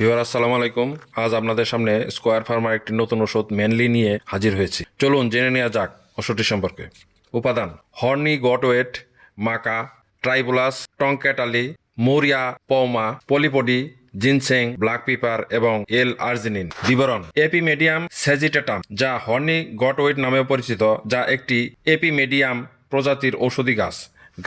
Viewer আসসালামু আলাইকুম। আজ আপনাদের সামনে স্কোয়ার ফার্মার একটি নতুন ওষুধ মেনলি নিয়ে হাজির হয়েছি। চলুন জেনে নেওয়া যাক ওষুধটি সম্পর্কে। উপাদান horny goat weed maca tribulus tongkat ali Moria পৌমা পলিপডি ginseng black pepper এবং এল আর্জিনিন বিবরণ এপিমেডিয়াম সেজিটেটাম যা হর্নি গটওয়েট নামেও পরিচিত, যা একটি এপি এপিমেডিয়াম প্রজাতির ঔষধি গাছ।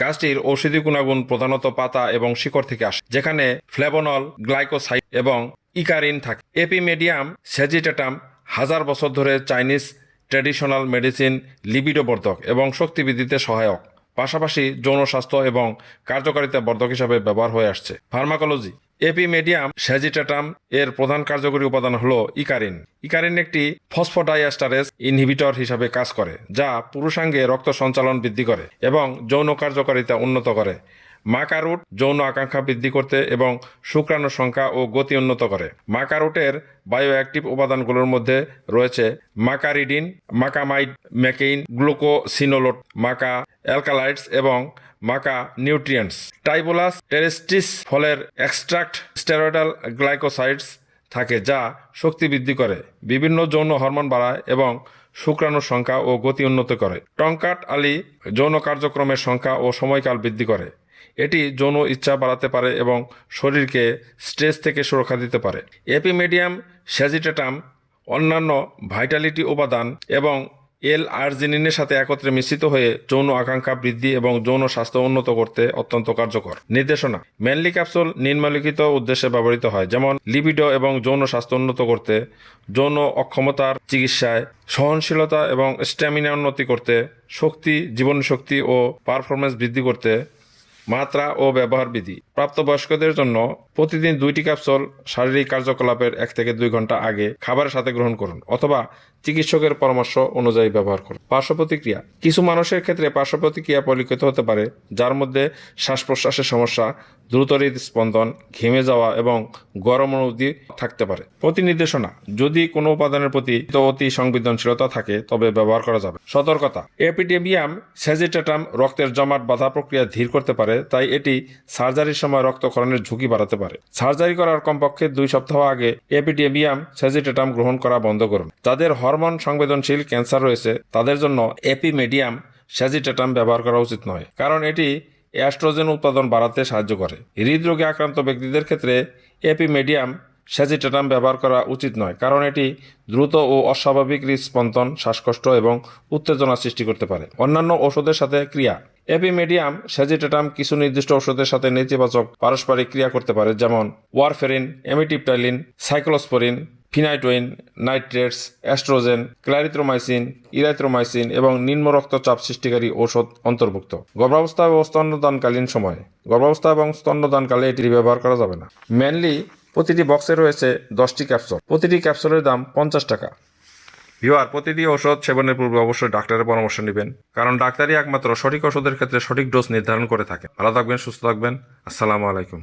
গাছটির ঔষধি গুণাগুণ প্রধানত পাতা এবং শিকড় থেকে আসে, যেখানে ফ্লেভোনল গ্লাইকোসাইড এবং ইকারিন থাকে। এপিমেডিয়াম সেজিটেটাম হাজার বছর ধরে চাইনিজ ট্র্যাডিশনাল মেডিসিন লিবিডো বর্ধক এবং শক্তি বৃদ্ধিতে সহায়ক। পাশাপাশি যৌন স্বাস্থ্য এবং কার্যকারিতা বর্ধক হিসাবে ব্যবহার হয়ে আসছে। ফার্মাকোলজি এপিমেডিয়াম স্যাজিটাটাম এর প্রধান কার্যকরী উপাদান হলো ইকারিন। ইকারিন একটি ফসফোডাইএস্টারেজ ইনহিবিটর হিসাবে কাজ করে, যা পুরুষাঙ্গে রক্ত সঞ্চালন বৃদ্ধি করে এবং যৌন কার্যকারিতা উন্নত করে। মাকারুট যৌন আকাঙ্ক্ষা বৃদ্ধি করতে এবং শুক্রাণুর সংখ্যা ও গতি উন্নত করে। মাকারুটের বায়োঅ্যাক্টিভ উপাদানগুলোর মধ্যে রয়েছে মাকারিডিন, মাকামাইড মেকেইন গ্লুকোসিনোলোট, মাকা অ্যালকালাইডস এবং মাকা নিউট্রিয়েন্টস টাইবোলাস টেরেস্টিস ফলের এক্সট্রাক্ট স্টেরয়েডাল গ্লাইকোসাইডস থাকে যা শক্তি বৃদ্ধি করে, বিভিন্ন যৌন হরমোন বাড়ায় এবং শুক্রাণুর সংখ্যা ও গতি উন্নত করে। টঙ্কাট আলি যৌন কার্যক্রমের সংখ্যা ও সময়কাল বৃদ্ধি করে। এটি যৌন ইচ্ছা বাড়াতে পারে এবং শরীরকে স্ট্রেস থেকে সুরক্ষা দিতে পারে। এপিমেডিয়াম স্যাজিটেটাম অন্যান্য ভাইটালিটি উপাদান এবং এল আর্জিনিনের সাথে একত্রে মিশ্রিত হয়ে যৌন আকাঙ্ক্ষা বৃদ্ধি এবং যৌন স্বাস্থ্য উন্নত করতে অত্যন্ত কার্যকর। নির্দেশনা, ম্যানলি ক্যাপসুল নিম্নলিখিত উদ্দেশ্যে ব্যবহৃত হয়, যেমন লিবিডো এবং যৌন স্বাস্থ্য উন্নত করতে, যৌন অক্ষমতার চিকিৎসায় সহনশীলতা এবং স্ট্যামিনা উন্নতি করতে, শক্তি, জীবনশক্তি ও পারফরমেন্স বৃদ্ধি করতে মাত্রা ও ব্যবহার বিধি। প্রাপ্তবয়স্কদের জন্য প্রতিদিন দুইটি ক্যাপসুল শারীরিক কার্যকলাপের এক থেকে দুই ঘণ্টা আগে খাবারের সাথে গ্রহণ করুন অথবা চিকিৎসকের পরামর্শ অনুযায়ী ব্যবহার করুন। পার্শ্ব প্রতিক্রিয়া কিছু মানুষের ক্ষেত্রে পার্শ্ব প্রতিক্রিয়া পরিলক্ষিত হতে পারে, যার মধ্যে শ্বাস প্রশ্বাসের সমস্যা দ্রুত হৃদস্পন্দন ঘেমে যাওয়া এবং গরম অনুভূতি থাকতে পারে। প্রতি নির্দেশনা যদি কোনো উপাদানের প্রতি অতি সংবেদনশীলতা থাকে, তবে ব্যবহার করা যাবে। সতর্কতা, এপিডেমিয়াম সেজিটেটাম রক্তের জমাট বাধা প্রক্রিয়া ধীর করতে পারে, তাই এটি সার্জারির সময় রক্তক্ষরণের ঝুঁকি বাড়াতে পারে। সার্জারি করার কমপক্ষে দুই সপ্তাহ আগে এপিডেমিয়াম সেজিটেটাম গ্রহণ করা বন্ধ করুন। যাদের হরমোন সংবেদনশীল ক্যান্সার রয়েছে, তাদের জন্য এপিমেডিয়াম সেজিটেটাম ব্যবহার করা উচিত নয়, কারণ এটি অ্যাস্ট্রোজেন উৎপাদন বাড়াতে সাহায্য করে। হৃদরোগে আক্রান্ত ব্যক্তিদের ক্ষেত্রে এপিমেডিয়াম স্যাজিটেটাম ব্যবহার করা উচিত নয়, কারণ এটি দ্রুত ও অস্বাভাবিক হৃদস্পন্দন শ্বাসকষ্ট এবং উত্তেজনা সৃষ্টি করতে পারে। অন্যান্য ওষুধের সাথে ক্রিয়া। এপিমেডিয়াম স্যাজিটেটাম কিছু নির্দিষ্ট ওষুধের সাথে নেতিবাচক পারস্পরিক ক্রিয়া করতে পারে, যেমন warfarin, amitriptyline, cyclosporine phenytoin nitrates, oestrogen, clarithromycin, erythromycin এবং নিম্ন রক্তচাপ সৃষ্টিকারী ঔষধ অন্তর্ভুক্ত। গর্ভাবস্থা ও স্তন্যদানকালীন সময়ে। গর্ভাবস্থা এবং স্তন্যদানকালে এটি ব্যবহার করা যাবে না। মেনলি প্রতিটি বক্সে রয়েছে দশটি ক্যাপসুল প্রতিটি ক্যাপসুলের দাম পঞ্চাশ টাকা। ভিওয়ার প্রতিটি ওষুধ সেবনের পূর্বে অবশ্যই ডাক্তারের পরামর্শ নেবেন। কারণ ডাক্তারই একমাত্র সঠিক ওষুধের ক্ষেত্রে সঠিক ডোজ নির্ধারণ করে থাকে ভালো থাকবেন, সুস্থ থাকবেন। আসসালামু আলাইকুম।